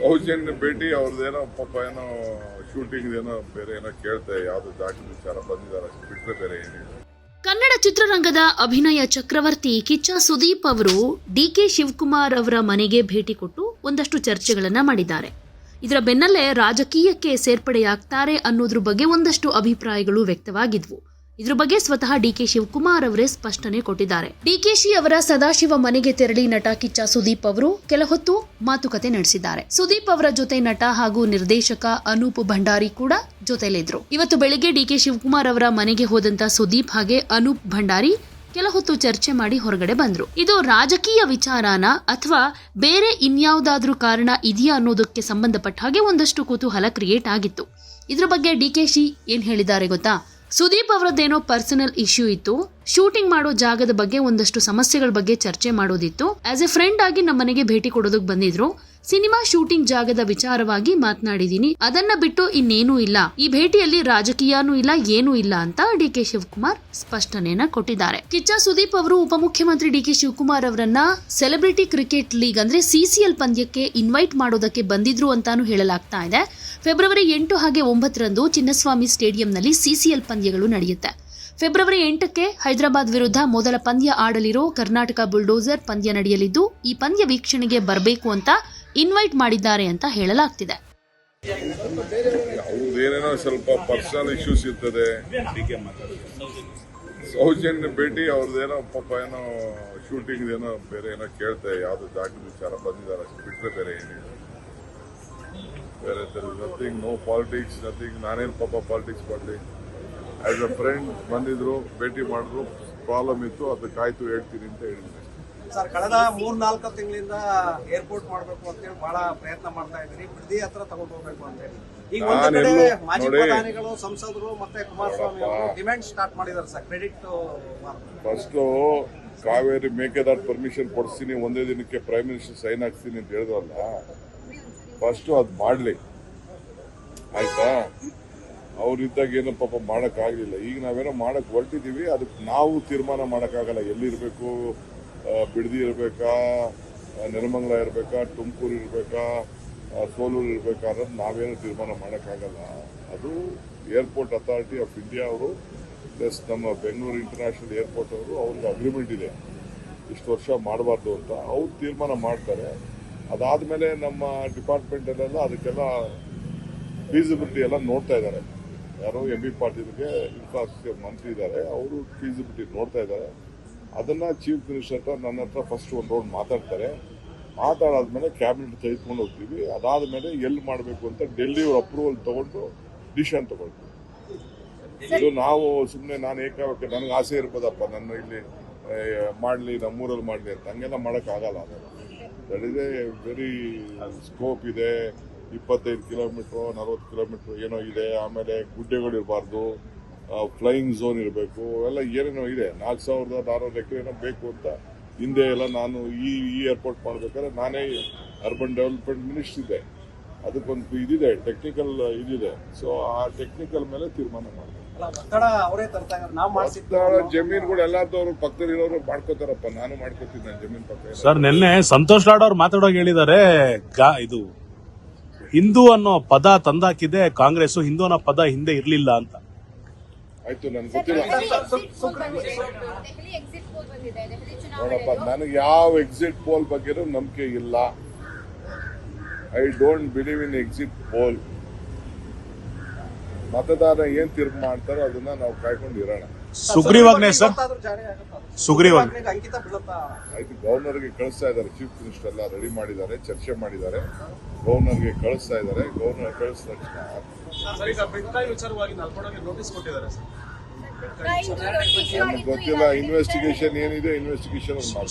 ಸೌಜನ್ಯ ಭೇಟಿ, ಅವ್ರದ್ದೇನೋ ಪಾಪ ಏನೋ ಶೂಟಿಂಗ್ ಏನೋ ಬೇರೆ ಏನೋ ಕೇಳ್ತೆ ಯಾವ್ದು ದಾಖಲೆ ವಿಚಾರ ಬಂದಿದ್ದಾರೆ ಅಷ್ಟು ಬಿಟ್ರೆ ಬೇರೆ ಏನಿಲ್ಲ. ಕನ್ನಡ ಚಿತ್ರರಂಗದ ಅಭಿನಯ ಚಕ್ರವರ್ತಿ ಕಿಚ್ಚ ಸುದೀಪ್ ಅವರು ಡಿ ಕೆ ಶಿವಕುಮಾರ್ ಅವರ ಮನೆಗೆ ಭೇಟಿ ಕೊಟ್ಟು ಒಂದಷ್ಟು ಚರ್ಚೆಗಳನ್ನ ಮಾಡಿದ್ದಾರೆ. ಇದರ ಬೆನ್ನಲ್ಲೇ ರಾಜಕೀಯಕ್ಕೆ ಸೇರ್ಪಡೆಯಾಗ್ತಾರೆ ಅನ್ನೋದ್ರ ಬಗ್ಗೆ ಒಂದಷ್ಟು ಅಭಿಪ್ರಾಯಗಳು ವ್ಯಕ್ತವಾಗಿದ್ವು. ಇದ್ರ ಬಗ್ಗೆ ಸ್ವತಃ ಡಿಕೆ ಶಿವಕುಮಾರ್ ಅವರೇ ಸ್ಪಷ್ಟನೆ ಕೊಟ್ಟಿದ್ದಾರೆ. ಡಿಕೆಶಿ ಅವರ ಸದಾಶಿವ ಮನೆಗೆ ತೆರಳಿ ನಟ ಕಿಚ್ಚ ಸುದೀಪ್ ಅವರು ಕೆಲ ಹೊತ್ತು ಮಾತುಕತೆ ನಡೆಸಿದ್ದಾರೆ. ಸುದೀಪ್ ಅವರ ಜೊತೆ ನಟ ಹಾಗೂ ನಿರ್ದೇಶಕ ಅನೂಪ್ ಭಂಡಾರಿ ಕೂಡ ಜೊತೆಲಿದ್ರು ಇವತ್ತು ಬೆಳಿಗ್ಗೆ ಡಿಕೆ ಶಿವಕುಮಾರ್ ಅವರ ಮನೆಗೆ ಹೋದಂತ ಸುದೀಪ್ ಹಾಗೆ ಅನೂಪ್ ಭಂಡಾರಿ ಕೆಲ ಹೊತ್ತು ಚರ್ಚೆ ಮಾಡಿ ಹೊರಗಡೆ ಬಂದ್ರು. ಇದು ರಾಜಕೀಯ ವಿಚಾರನ ಅಥವಾ ಬೇರೆ ಇನ್ಯಾವುದಾದ್ರೂ ಕಾರಣ ಇದೆಯಾ ಅನ್ನೋದಕ್ಕೆ ಸಂಬಂಧಪಟ್ಟ ಹಾಗೆ ಒಂದಷ್ಟು ಕುತೂಹಲ ಕ್ರಿಯೇಟ್ ಆಗಿತ್ತು. ಇದ್ರ ಬಗ್ಗೆ ಡಿಕೆಶಿ ಏನ್ ಹೇಳಿದ್ದಾರೆ ಗೊತ್ತಾ? ಸುದೀಪ್ ಅವರದ್ದೇನೋ ಪರ್ಸನಲ್ ಇಶ್ಯೂ ಇತ್ತು. ಶೂಟಿಂಗ್ ಮಾಡೋ ಜಾಗದ ಬಗ್ಗೆ ಒಂದಷ್ಟು ಸಮಸ್ಯೆಗಳ ಬಗ್ಗೆ ಚರ್ಚೆ ಮಾಡೋದಿತ್ತು. ಆಸ್ ಎ ಫ್ರೆಂಡ್ ಆಗಿ ನಮ್ಮ ಮನೆಗೆ ಭೇಟಿ ಕೊಡೋದಕ್ಕೆ ಬಂದಿದ್ರು. ಸಿನಿಮಾ ಶೂಟಿಂಗ್ ಜಾಗದ ವಿಚಾರವಾಗಿ ಮಾತನಾಡಿದೀನಿ. ಅದನ್ನ ಬಿಟ್ಟು ಇನ್ನೇನೂ ಇಲ್ಲ. ಈ ಭೇಟಿಯಲ್ಲಿ ರಾಜಕೀಯನೂ ಇಲ್ಲ, ಏನೂ ಇಲ್ಲ ಅಂತ ಡಿ ಕೆ ಶಿವಕುಮಾರ್ ಸ್ಪಷ್ಟನೆಯನ್ನ ಕೊಟ್ಟಿದ್ದಾರೆ. ಕಿಚ್ಚ ಸುದೀಪ್ ಅವರು ಉಪಮುಖ್ಯಮಂತ್ರಿ ಡಿ ಕೆ ಶಿವಕುಮಾರ್ ಅವರನ್ನ ಸೆಲೆಬ್ರಿಟಿ ಕ್ರಿಕೆಟ್ ಲೀಗ್ ಅಂದ್ರೆ ಸಿಸಿಎಲ್ ಪಂದ್ಯಕ್ಕೆ ಇನ್ವೈಟ್ ಮಾಡೋದಕ್ಕೆ ಬಂದಿದ್ರು ಅಂತಾನು ಹೇಳಲಾಗ್ತಾ ಇದೆ. ಫೆಬ್ರವರಿ ಎಂಟು ಹಾಗೆ ಒಂಬತ್ತರಂದು ಚಿನ್ನಸ್ವಾಮಿ ಸ್ಟೇಡಿಯಂನಲ್ಲಿ ಸಿಸಿಎಲ್ ಪಂದ್ಯಗಳು ನಡೆಯುತ್ತೆ. ಫೆಬ್ರವರಿ ಎಂಟಕ್ಕೆ ಹೈದರಾಬಾದ್ ವಿರುದ್ಧ ಮೊದಲ ಪಂದ್ಯ ಆಡಲಿರೋ ಕರ್ನಾಟಕ ಬುಲ್ಡೋಸರ್ ಪಂದ್ಯ ನಡೆಯಲಿದ್ದು, ಈ ಪಂದ್ಯ ವೀಕ್ಷಣೆಗೆ ಬರಬೇಕು ಅಂತ ಇನ್ವೈಟ್ ಮಾಡಿದ್ದಾರೆ ಅಂತ ಹೇಳಲಾಗ್ತಿದೆ. ಅವ್ರದ್ದೇನೇನೋ ಸ್ವಲ್ಪ ಪರ್ಸನಲ್ ಇಶ್ಯೂಸ್ ಇರ್ತದೆ. ಸೌಜನ್ಯ ಭೇಟಿ, ಅವ್ರದ್ದೇನೋ ಪಾಪ ಏನೋ ಶೂಟಿಂಗ್ ಏನೋ ಬೇರೆ ಏನೋ ಕೇಳ್ತಾರೆ ಯಾವ್ದು ಡಾಕ್ಟರ್ ವಿಚಾರ ಬಂದಿದ್ದಾರೆ, ಅಷ್ಟು ಬಿಟ್ಟರೆ ಬೇರೆ ಏನಿಲ್ಲ. ಬೇರೆ ನಥಿಂಗ್ ನೋ ಪಾಲಿಟಿಕ್ಸ್ ನಥಿಂಗ್ ನಾನೇನು ಪಾಪ ಪಾಲಿಟಿಕ್ಸ್ ಮಾಡಲಿ? ಆಸ್ ಅ ಫ್ರೆಂಡ್ ಬಂದಿದ್ರು ಭೇಟಿ ಮಾಡಿದ್ರು ಪ್ರಾಬ್ಲಮ್ ಇತ್ತು ಅದಕ್ಕಾಯ್ತು ಹೇಳ್ತೀನಿ ಅಂತ ಹೇಳಿದ್ದೆ ಸರ್ ಕಳೆದ ಮೂರ್ ನಾಲ್ಕು ತಿಂಗಳಿಂದ ಏರ್ಪೋರ್ಟ್ ಮಾಡಬೇಕು ಅಂತೇಳಿ ಬಹಳ ಪ್ರಯತ್ನ ಮಾಡ್ತಾ ಇದ್ದೀರಿ ಬಿಡದಿ ಹತ್ರ ತಗೊಂಡು ಹೋಗ್ಬೇಕು ಅಂತೇಳಿ ಈಗ ಒಂದು ಕಡೆ ಮಾಜಿ. ಪ್ರಧಾನಿಗಳು ಸಂಸದರು ಮತ್ತೆ ಕುಮಾರಸ್ವಾಮಿ ಅವರು ಡಿಮ್ಯಾಂಡ್ ಸ್ಟಾರ್ಟ್ ಮಾಡಿದ್ದಾರೆ sir. Credit first Kaveri Mekedatu permission ಕೊಡಿಸ್ತೀನಿ ಒಂದೇ ದಿನಕ್ಕೆ ಪ್ರೈಮ್ ಮಿನಿಸ್ಟರ್ ಸೈನ್ ಹಾಕ್ತೀನಿ ಅಂತ ಹೇಳಿದ್ರಲ್ಲ ಫಸ್ಟು ಅದು ಮಾಡಲಿ. ಆಯ್ತಾ? ಅವ್ರಿದ್ದಾಗ ಏನೋ ಪಾಪ ಮಾಡೋಕ್ಕಾಗಲಿಲ್ಲ. ಈಗ ನಾವೇನೋ ಮಾಡಕ್ ಹೊರಟಿದ್ದೀವಿ ಅದಕ್ಕೆ ನಾವು ತೀರ್ಮಾನ ಮಾಡೋಕ್ಕಾಗಲ್ಲ. ಎಲ್ಲಿರಬೇಕು? ಬಿಡದಿ ಇರಬೇಕಾ? ನೆಲಮಂಗಲ ಇರಬೇಕಾ? ತುಮಕೂರು ಇರಬೇಕಾ? ಸೋಲೂರು ಇರಬೇಕಾ ಅನ್ನೋದು ನಾವೇನು ತೀರ್ಮಾನ ಮಾಡೋಕ್ಕಾಗಲ್ಲ. ಅದು ಏರ್ಪೋರ್ಟ್ ಅಥಾರಿಟಿ ಆಫ್ ಇಂಡಿಯಾ ಅವರು ಪ್ಲಸ್ ನಮ್ಮ ಬೆಂಗಳೂರು ಇಂಟರ್ನ್ಯಾಷನಲ್ ಏರ್ಪೋರ್ಟ್ ಅವರು, ಅವ್ರಿಗೆ ಅಗ್ರಿಮೆಂಟ್ ಇದೆ. ಇಷ್ಟು ವರ್ಷ ಮಾಡಬಾರ್ದು ಅಂತ ಅವ್ರು ತೀರ್ಮಾನ ಮಾಡ್ತಾರೆ. ಅದಾದಮೇಲೆ ನಮ್ಮ ಡಿಪಾರ್ಟ್ಮೆಂಟಲ್ಲೆಲ್ಲ ಅದಕ್ಕೆಲ್ಲ ಫೀಸಿಬಿಲಿಟಿ ಎಲ್ಲ ನೋಡ್ತಾ ಇದ್ದಾರೆ. ಯಾರೋ ಎಂ ಬಿ ಪಾಟೀಲ್ಗೆ ಇನ್ಫ್ರಾಸ್ಟ್ರಕ್ಚರ್ ಮಂತ್ರಿ ಇದ್ದಾರೆ, ಅವರು ಫೀಸಿಬಿಲಿಟಿ ನೋಡ್ತಾ ಇದ್ದಾರೆ. ಅದನ್ನು ಚೀಫ್ ಮಿನಿಸ್ಟರ್ ಹತ್ರ ನನ್ನ ಹತ್ರ ಫಸ್ಟ್ ಒಂದು ರೌಂಡ್ ಮಾತಾಡ್ತಾರೆ. ಮಾತಾಡಾದ್ಮೇಲೆ ಕ್ಯಾಬಿನೆಟ್ ತೆಗೆದುಕೊಂಡು ಹೋಗ್ತೀವಿ. ಅದಾದ ಮೇಲೆ ಎಲ್ಲಿ ಮಾಡಬೇಕು ಅಂತ ಡೆಲ್ಲಿ ಅಪ್ರೂವಲ್ ತೊಗೊಂಡು ಡಿಸಿಷನ್ ತೊಗೊಳ್ತೀವಿ. ಇದು ನಾವು ಸುಮ್ಮನೆ ನಾನು ಏಕಾವಕ್ಕೆ ನನಗೆ ಆಸೆ ಇರ್ಬೋದಪ್ಪ, ನನ್ನ ಇಲ್ಲಿ ಮಾಡಲಿ, ನಮ್ಮೂರಲ್ಲಿ ಮಾಡಲಿ ಅಂತ. ಹಂಗೆಲ್ಲ ಮಾಡೋಕ್ಕಾಗಲ್ಲ that is a very scope ಇದೆ. ಇಪ್ಪತ್ತೈದು ಕಿಲೋಮೀಟ್ರ್ ನಲ್ವತ್ತು ಕಿಲೋಮೀಟ್ರ್ ಏನೋ ಇದೆ ಆಮೇಲೆ ಗುಡ್ಡೆಗಳಿರಬಾರ್ದು ಫ್ಲೈಯಿಂಗ್ ಝೋನ್ ಇರಬೇಕು ಎಲ್ಲ ಏನೇನೋ ಇದೆ. ನಾಲ್ಕು ಸಾವಿರದ ನಾನ್ನೂರು ಎಕರೆ ಏನೋ ಬೇಕು ಅಂತ. ಹಿಂದೆ ಎಲ್ಲ ನಾನು ಈ ಈ ಏರ್ಪೋರ್ಟ್ ಮಾಡಬೇಕಾದ್ರೆ ನಾನೇ ಅರ್ಬನ್ ಡೆವಲಪ್ಮೆಂಟ್ ಮಿನಿಸ್ಟರ್ ಇದೆ ಅದಕ್ಕೊಂದು ಇದಿದೆ ಟೆಕ್ನಿಕಲ್ ಇದಿದೆ. ಸೊ ಆ ಟೆಕ್ನಿಕಲ್ ಮೇಲೆ ತೀರ್ಮಾನ ಮಾಡ್ತಾರೆ ಅಲ್ಲ ಎಲ್ಲಾದವ್ರು ಅವರೇ ಇರೋರು ಜಮೀನುಗಳು ಮಾಡ್ಕೋತಾರಪ್ಪ. ನಾನು ಮಾಡ್ಕೋತೀನಿ ನಾನು ಜಮೀನ್ ಪಕ್ಕ. ಸರ್ ನಿನ್ನೆ ಸಂತೋಷ್ ಲಾಡ್ ಅವ್ರು ಮಾತಾಡೋಕೆ ಹೇಳಿದ್ದಾರೆ ಗಾ- ಇದು ಹಿಂದೂ ಅನ್ನೋ ಪದ ತಂದಾಕಿದೆ ಕಾಂಗ್ರೆಸ್ ಹಿಂದೂ ಅನ್ನೋ ಪದ ಹಿಂದೆ ಇರಲಿಲ್ಲ ಅಂತ. ಆಯ್ತು ನನ್ಗೆ ಗೊತ್ತಿಲ್ಲ. ದೆಹಲಿ ಎಕ್ಸಿಟ್ ಪೋಲ್ ಬಂದಿದೆ. ದೆಹಲಿ ನೋಡಪ್ಪ ಚುನಾವಣೆ ನನಗೆ ಯಾವ ಎಕ್ಸಿಟ್ ಪೋಲ್ ಬಗ್ಗೆನೂ ನಂಬಿಕೆ ಇಲ್ಲ. I don't believe in exit poll ಮತದಾರ ಏನ್ ತೀರ್ಮಾನ ಮಾಡ್ತಾರೋ ಅದನ್ನ ನಾವು ಕಾಯ್ಕೊಂಡು ಇರೋಣ. ಸುಗ್ರೀವಾಜ್ಞೆ ಸರ್? ಸುಗ್ರೀವಾಜ್ಞೆ. ಆಯ್ತು ಗವರ್ನರ್ಗೆ ಕಳಿಸ್ತಾ ಇದ್ದಾರೆ ಚೀಫ್ ಮಿನಿಸ್ಟರ್ ಎಲ್ಲ ರೆಡಿ ಮಾಡಿದ್ದಾರೆ ಚರ್ಚೆ ಮಾಡಿದ್ದಾರೆ. ಗವರ್ನರ್ಗೆ ಕಳಿಸ್ತಾ ಇದ್ದಾರೆ ಗವರ್ನರ್ ಕಳಿಸಿದ ತಕ್ಷಣ ಸರ್ ಈಗ ಬಿಟ್ಕಾಯಿ ವಿಚಾರವಾಗಿ ನಲ್ಕೊಡೋಕೆ ನೋಟಿಸ್ ಕೊಟ್ಟಿದ್ದಾರೆ ಸರ್. ನಮ್ಗೆ ಗೊತ್ತಿಲ್ಲ ಇನ್ವೆಸ್ಟಿಗೇಷನ್ ಏನಿದೆ ಇನ್ವೆಸ್ಟಿಗೇಷನ್